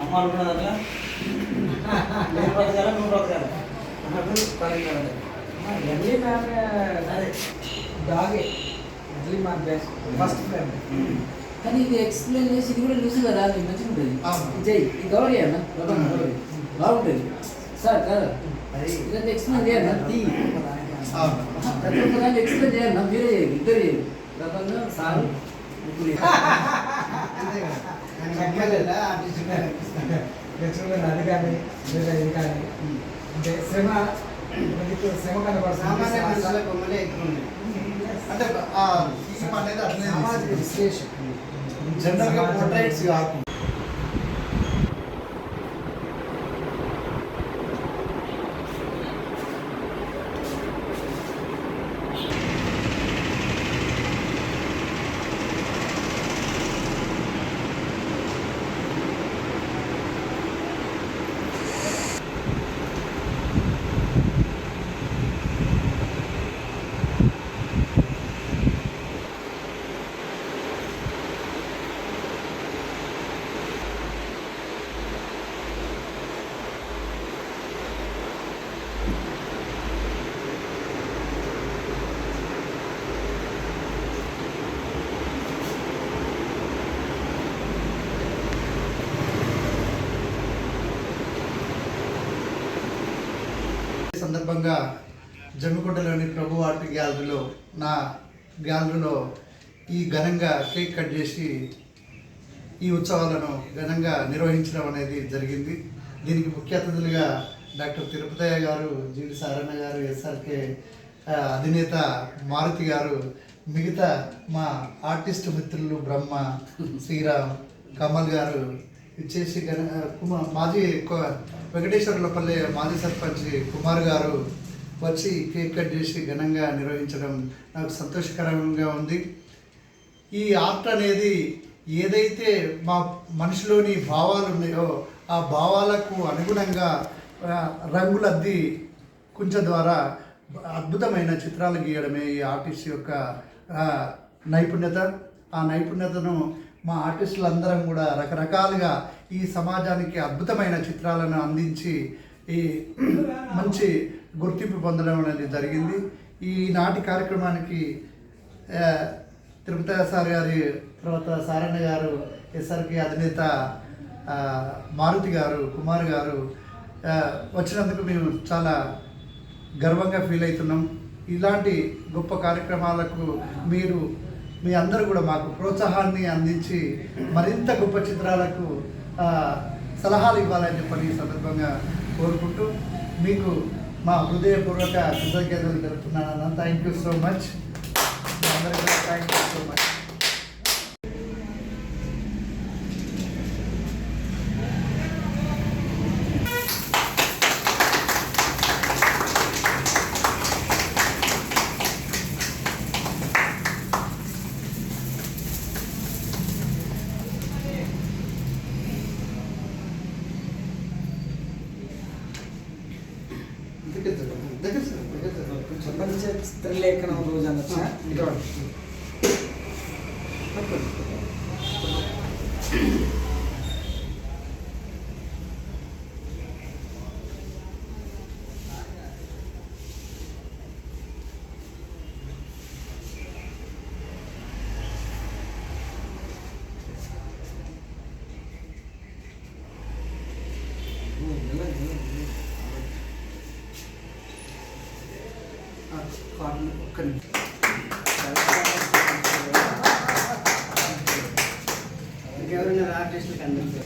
అమ్మ అనుకున్నది అట్లా నేను బ్రతకాల నువ్వు బ్రతకాల అన్నట్టు పడగలదు ఎర్లీ మ్యామ్ అదే డాగే early ma'am best first friend కానీ ఇది ఎక్స్ప్లెయిన్ చేసి ఇది కూడా లూజ్ కదా అది మంచిగా ఉంటుంది జై ఇది గౌరీ అన్న గౌరీ బాగుంటుంది సార్ కాదు ఇదంతా ఎక్స్ప్లెయిన్ చేయాలి తీ ప్రతి ఒక్క దాన్ని ఎక్స్ప్లెయిన్ చేయాలి మీరే చేయాలి ఇద్దరు చేయాలి రబ్బర్గా సారు లక్ష్మీ అది కానీ లేదా ఇది కానీ అంటే శ్రమ శ్రమ ఉన్నాయి. అంటే సామాజిక. విశ్లేషణ జనరల్గా సమాజం- పోర్ట్రైట్స్ కాకుండా ఈ సందర్భంగా జమ్మికుంటలోని ప్రభు ఆర్ట్ గ్యాలరీలో నా గ్యాలరీలో ఈ ఘనంగా కేక్ కట్ చేసి ఈ ఉత్సవాలను ఘనంగా నిర్వహించడం అనేది జరిగింది. దీనికి ముఖ్య అతిథులుగా డాక్టర్ తిరుపతయ్య గారు జీవి సారణ గారు ఎస్ఆర్కే అధినేత మారుతి గారు మిగతా మా ఆర్టిస్ట్ మిత్రులు బ్రహ్మ శ్రీరామ్ కమల్ గారు ఇచ్చేసి గణ కుమార్ మాజీ కొ- వెంకటేశ్వరులపల్లి మాజీ సర్పంచ్ కుమార్ గారు వచ్చి కేక్ కట్ చేసి ఘనంగా నిర్వహించడం నాకు సంతోషకరంగా ఉంది. ఈ ఆర్ట్ అనేది ఏదైతే మా మనిషిలోని భావాలు ఉన్నాయో ఆ భావాలకు అనుగుణంగా రంగులద్ది కుంచ ద్వారా అద్భుతమైన చిత్రాలు గీయడమే ఈ ఆర్టిస్ట్ యొక్క నైపుణ్యత. ఆ నైపుణ్యతను మా ఆర్టిస్టులందరం కూడా రకరకాలుగా ఈ సమాజానికి అద్భుతమైన చిత్రాలను అందించి ఈ మంచి గుర్తింపు పొందడం అనేది జరిగింది. ఈనాటి కార్యక్రమానికి తిరుపతి సార్ గారి తర్వాత సారణ గారు ఎస్ఆర్కి అధినేత మారుతి గారు కుమార్ గారు వచ్చినందుకు మేము చాలా గర్వంగా ఫీల్ అవుతున్నాం. ఇలాంటి గొప్ప కార్యక్రమాలకు మీరు మీ అందరూ కూడా మాకు ప్రోత్సాహాన్ని అందించి మరింత గొప్ప చిత్రాలకు సలహాలు ఇవ్వాలని చెప్పని ఈ సందర్భంగా కోరుకుంటూ మీకు మా హృదయపూర్వక కృతజ్ఞతలు తెలుపుతున్నాను థ్యాంక్ యూ సో మచ్ మీ అందరికీ థ్యాంక్ యూ సో మచ్ ಮಂಚ ತ್ರಿಲೇಖನ ಒಂದು ಜನಸ ಇಡೋಣ అనొచ్చా ఒక్క నిమిషం ఎవరున్నారు ఆర్టిస్టులకు అందరికీ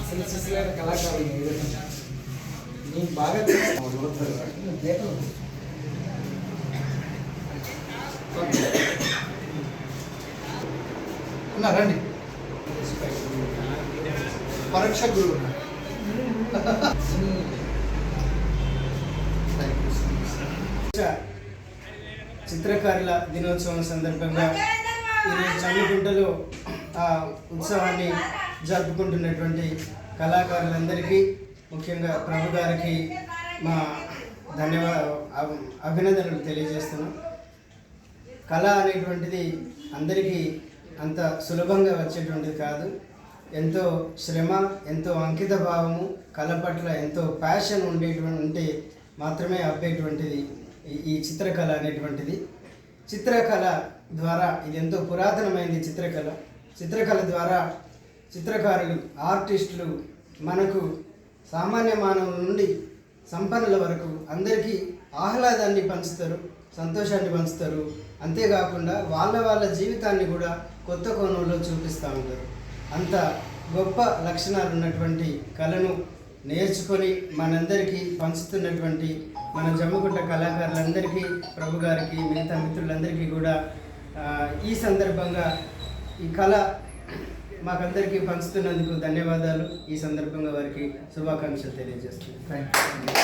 అసలు సిసలైన కళాకారులు మీరు. నీకు బాగా తెలుసు ఉన్నా రండి. పరోక్ష గురువు చిత్రకారుల దినోత్సవం సందర్భంగా ఈరోజు చంద్రగుంటలో ఆ ఉత్సవాన్ని జరుపుకుంటున్నటువంటి కళాకారులందరికీ ముఖ్యంగా ప్రభు గారికి మా ధన్యవాద అభి- అభినందనలు తెలియజేస్తున్నాం. కళ అనేటువంటిది అందరికీ అంత సులభంగా వచ్చేటువంటిది కాదు. ఎంతో శ్రమ ఎంతో అంకిత భావము కళ పట్ల ఎంతో ప్యాషన్ ఉండేటువంటి ఉంటే మాత్రమే అబ్బేటువంటిది ఈ- ఈ చిత్రకళ అనేటువంటిది. చిత్రకళ ద్వారా ఇది ఎంతో పురాతనమైనది చిత్రకళ. చిత్రకళ ద్వారా చిత్రకారులు ఆర్టిస్టులు మనకు సామాన్య మానవుల నుండి సంపన్నుల వరకు అందరికీ ఆహ్లాదాన్ని పంచుతారు సంతోషాన్ని పంచుతారు అంతేకాకుండా వాళ్ళ వాళ్ళ జీవితాన్ని కూడా కొత్త కోణంలో చూపిస్తూ ఉంటారు. అంత గొప్ప లక్షణాలు ఉన్నటువంటి కళను నేర్చుకొని మనందరికీ పంచుతున్నటువంటి మన జమ్మికుంట కళాకారులందరికీ ప్రభు గారికి మిగతా మిత్రులందరికీ కూడా ఈ సందర్భంగా ఈ కళ మాకందరికీ పంచుతున్నందుకు ధన్యవాదాలు. ఈ సందర్భంగా వారికి శుభాకాంక్షలు తెలియజేస్తున్నాను. Thank you